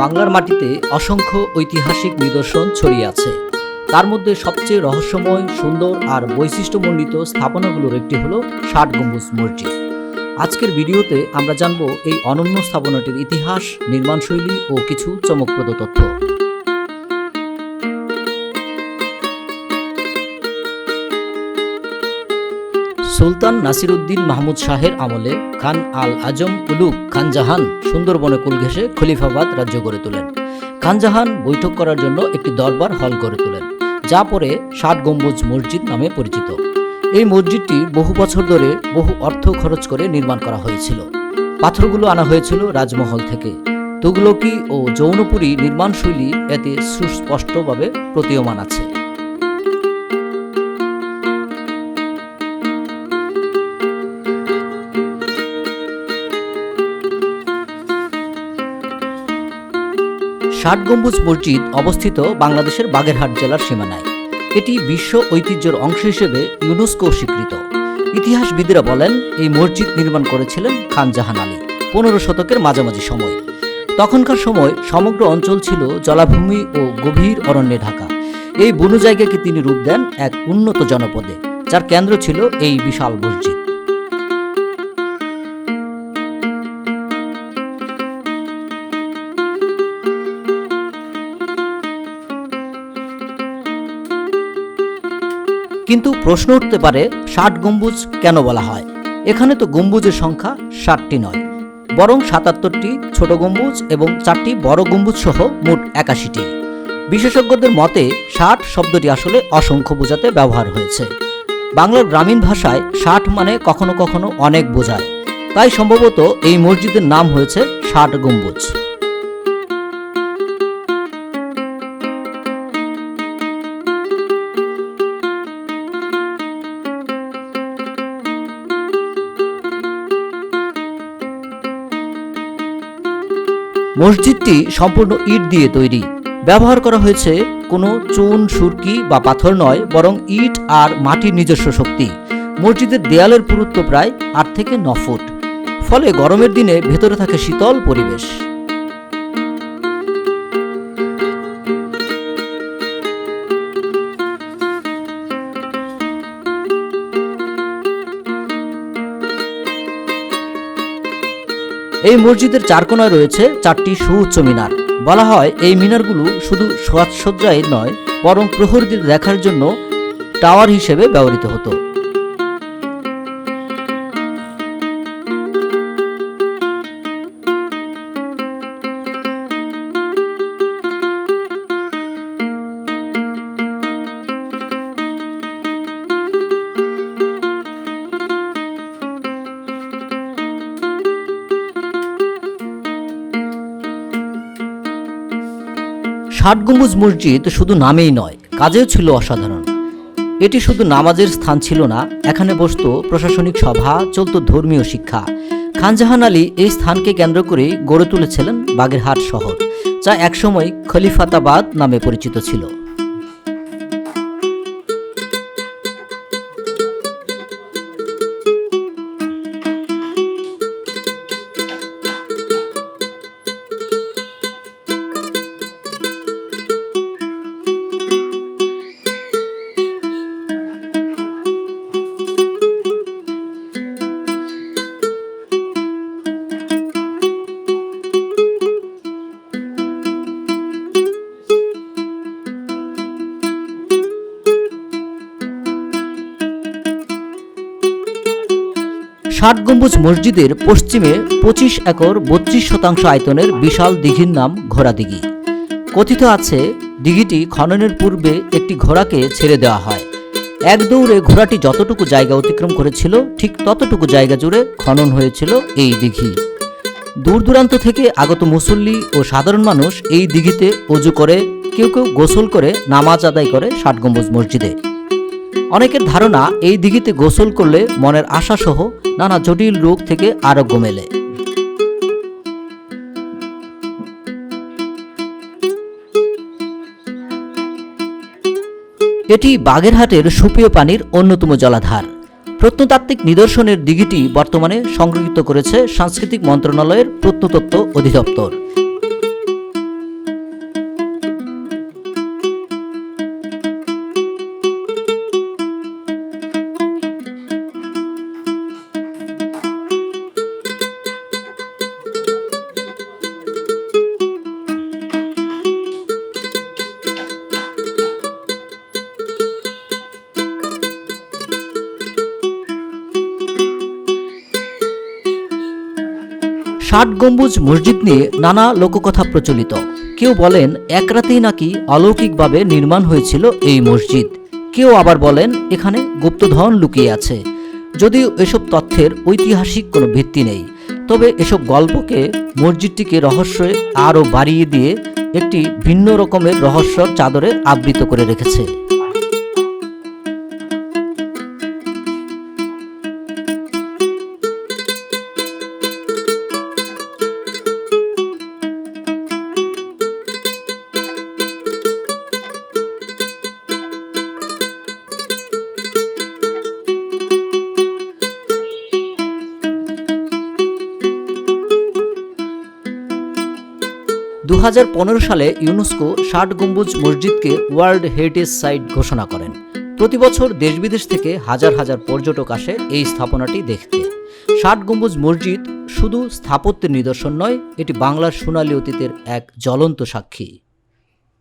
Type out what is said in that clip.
বাংলার মাটিতে অসংখ্য ঐতিহাসিক নিদর্শন ছড়িয়ে আছে। তার মধ্যে সবচেয়ে রহস্যময়, সুন্দর আর বৈশিষ্ট্যমণ্ডিত স্থাপনাগুলোর একটি হলো ষাট গম্বুজ মসজিদ। আজকের ভিডিওতে আমরা জানব এই অনন্য স্থাপনাটির ইতিহাস, নির্মাণশৈলী ও কিছু চমকপ্রদ তথ্য। সুলতান নাসিরুদ্দিন মাহমুদ শাহের আমলে খান আল আজম উলুক খান জাহান সুন্দরবনে কুল ঘেঁষে খলিফাবাদ রাজ্য গড়ে তোলেন। খান জাহান বৈঠক করার জন্য একটি দরবার হল গড়ে তোলেন, যা পরে ষাট গম্বুজ মসজিদ নামে পরিচিত। এই মসজিদটি বহু বছর ধরে বহু অর্থ খরচ করে নির্মাণ করা হয়েছিল। পাথরগুলো আনা হয়েছিল রাজমহল থেকে। তুগলকি ও যৌনপুরী নির্মাণশৈলী এতে সুস্পষ্টভাবে প্রতীয়মান আছে। ষাট গম্বুজ মসজিদ অবস্থিত বাংলাদেশের বাগেরহাট জেলার সীমানায়। এটি বিশ্ব ঐতিহ্যের অংশ হিসেবে ইউনেস্কো স্বীকৃত। ইতিহাসবিদরা বলেন, এই মসজিদ নির্মাণ করেছিলেন খান জাহান আলী পনেরো শতকের মাঝামাঝি সময়। তখনকার সময় সমগ্র অঞ্চল ছিল জলাভূমি ও গভীর অরণ্যে ঢাকা। এই বনু জায়গাকে তিনি রূপ দেন এক উন্নত জনপদে, যার কেন্দ্র ছিল এই বিশাল মসজিদ। কিন্তু প্রশ্ন উঠতে পারে, ষাট গম্বুজ কেন বলা হয়? এখানে তো গম্বুজের সংখ্যা ষাটটি নয়, বরং সাতাত্তরটি ছোট গম্বুজ এবং চারটি বড় গম্বুজ সহ মোট একাশিটি। বিশেষজ্ঞদের মতে, ষাট শব্দটি আসলে অসংখ্য বোঝাতে ব্যবহার হয়েছে। বাংলার গ্রামীণ ভাষায় ষাট মানে কখনো কখনো অনেক বোঝায়, তাই সম্ভবত এই মসজিদের নাম হয়েছে ষাট গম্বুজ। মসজিদটি সম্পূর্ণ ইট দিয়ে তৈরি। ব্যবহার করা হয়েছে কোনো চুন, সুরকি বা পাথর নয়, বরং ইট আর মাটির নিজস্ব শক্তি। মসজিদের দেয়ালের পুরুত্ব প্রায় আট থেকে ন ফুট। ফলে গরমের দিনে ভেতরে থাকে শীতল পরিবেশ। এই মসজিদের চারকোনায় রয়েছে চারটি সুউচ্চ মিনার। বলা হয় এই মিনারগুলো শুধু সাজসজ্জায় নয়, বরং প্রহরীদের দেখার জন্য টাওয়ার হিসেবে ব্যবহৃত হতো। ষাট গম্বুজ মসজিদ শুধু নামেই নয়, কাজেও ছিল অসাধারণ। এটি শুধু নামাজের স্থান ছিল না, এখানে বসত প্রশাসনিক সভা, চলত ধর্মীয় শিক্ষা। খানজাহান আলী এই স্থানকে কেন্দ্র করে গড়ে তুলেছিলেন বাগেরহাট শহর, যা একসময় খলিফাতাবাদ নামে পরিচিত ছিল। ষাট গম্বুজ মসজিদের পশ্চিমে পঁচিশ একর বত্রিশ শতাংশ আয়তনের বিশাল দিঘির নাম ঘোড়া দিঘি। কথিত আছে, দিঘিটি খননের পূর্বে একটি ঘোড়াকে ছেড়ে দেওয়া হয়। এক দৌড়ে ঘোড়াটি যতটুকু জায়গা অতিক্রম করেছিল, ঠিক ততটুকু জায়গা জুড়ে খনন হয়েছিল এই দিঘি। দূর দূরান্ত থেকে আগত মুসল্লি ও সাধারণ মানুষ এই দিঘিতে অজু করে, কেউ কেউ গোসল করে, নামাজ আদায় করে ষাট গম্বুজ মসজিদে। অনেকের ধারণা এই দিঘিতে গোসল করলে মনের আশা সহ নানা জটিল রোগ থেকে আরোগ্য মেলে। এটি বাগেরহাটের সুপেয় পানির অন্যতম জলাধার। প্রত্নতাত্ত্বিক নিদর্শনের দিঘিটি বর্তমানে সংরক্ষিত করেছে সাংস্কৃতিক মন্ত্রণালয়ের প্রত্নতত্ত্ব অধিদপ্তর। ষাট গম্বুজ মসজিদ নিয়ে নানা লোককথা প্রচলিত। কেউ বলেন, এক রাতেই নাকি অলৌকিকভাবে নির্মাণ হয়েছিল এই মসজিদ। কেউ আবার বলেন, এখানে গুপ্তধন লুকিয়ে আছে। যদিও এসব তথ্যের ঐতিহাসিক কোনো ভিত্তি নেই, তবে এসব গল্পকে মসজিদটিকে রহস্যে আরও বাড়িয়ে দিয়ে একটি ভিন্ন রকমের রহস্যর চাদরে আবৃত করে রেখেছে। দু হাজার পনেরো সালে ইউনেস্কো ষাট গম্বুজ মসজিদকে ওয়ার্ল্ড হেরিটেজ সাইট ঘোষণা করেন। প্রতি বছর দেশ বিদেশ থেকে হাজার হাজার পর্যটক আসে এই স্থাপনাটি দেখতে। ষাট গম্বুজ মসজিদ শুধু স্থাপত্যের নিদর্শন নয়, এটি বাংলার সোনালী অতীতের এক জ্বলন্ত সাক্ষী।